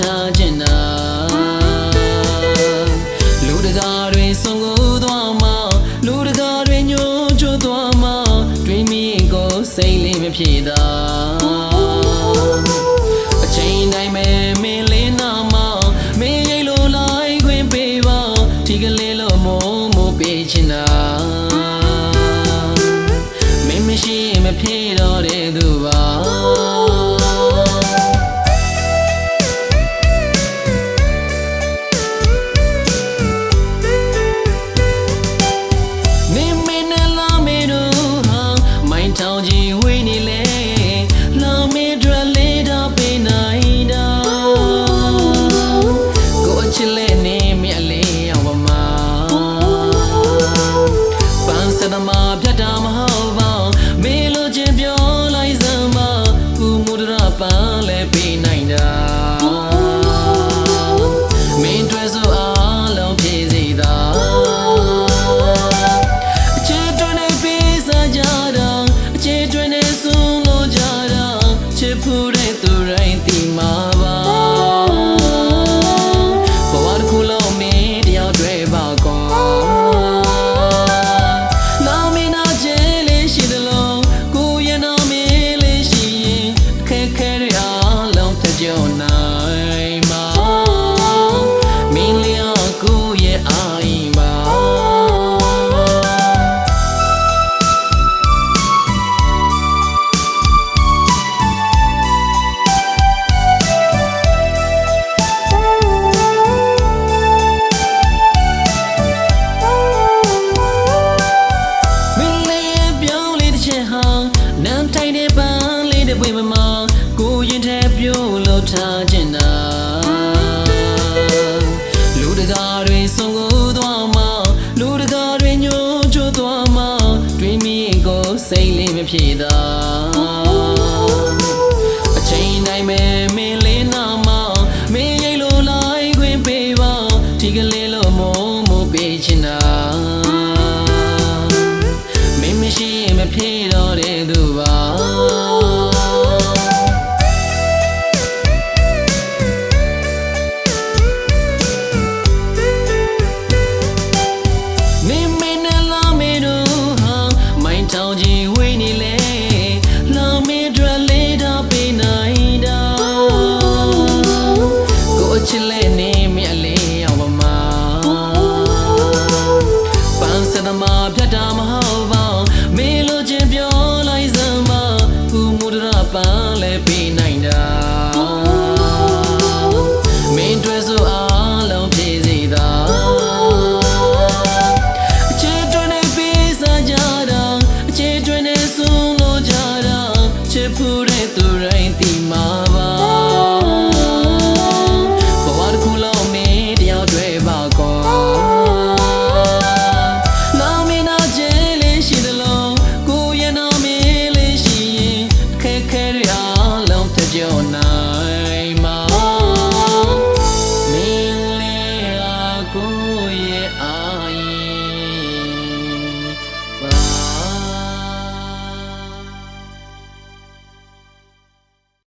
ထားခြင်းသာလူတကာတွင်ဆုံးကိုသွားမှလူတကာတွင်ညှို့ချွတ်သွားမှတွင်မိကိုစိတ်လေးမဖြစ်သာအချိန်တိုင်းမဲမင်းလေးနာမမင်းရိတ်လိုလိုက်ခွင့်ပေးပါဒီကလေးလိုမုံမိုးပေးခြင်းသာမင်းမရှိမဖြစ်တော့တဲ့သူပါ ဒရပန်းလဲပေးနိုင်တာမင်းတွေ့ဆိုအားလုံးဖြည့်စီတာအခြေတွင်နေပေးစားကြတာအခြေတွင်နေဆုံးလို့ကြတာချစ်ဖို့တဲ့သူတိုင်းဒီမှာပါ emocional. လို့စိတ်လေးမဖြေသာအချိန်တိုင်းပဲမင်းလေးနာမမင်းရိတ်လို့လိုက်ခွင့်ပေးပါဒီကလေးလို့မိုးမိုးပေးချင်တာမင်းမရှိရင်မဖြေတော့တဲ့သူပါ ပန်းလဲပေးနိုင်တာမင်းတွေ့ဆိုအားလုံးဖြည့်စီတာအခြေတွင်နေပေးစားကြတာအခြေတွင်နေဆုံးလို့ကြတာချစ်ဖို့တဲ့သူတိုင်းဒီမှာပါ llorar.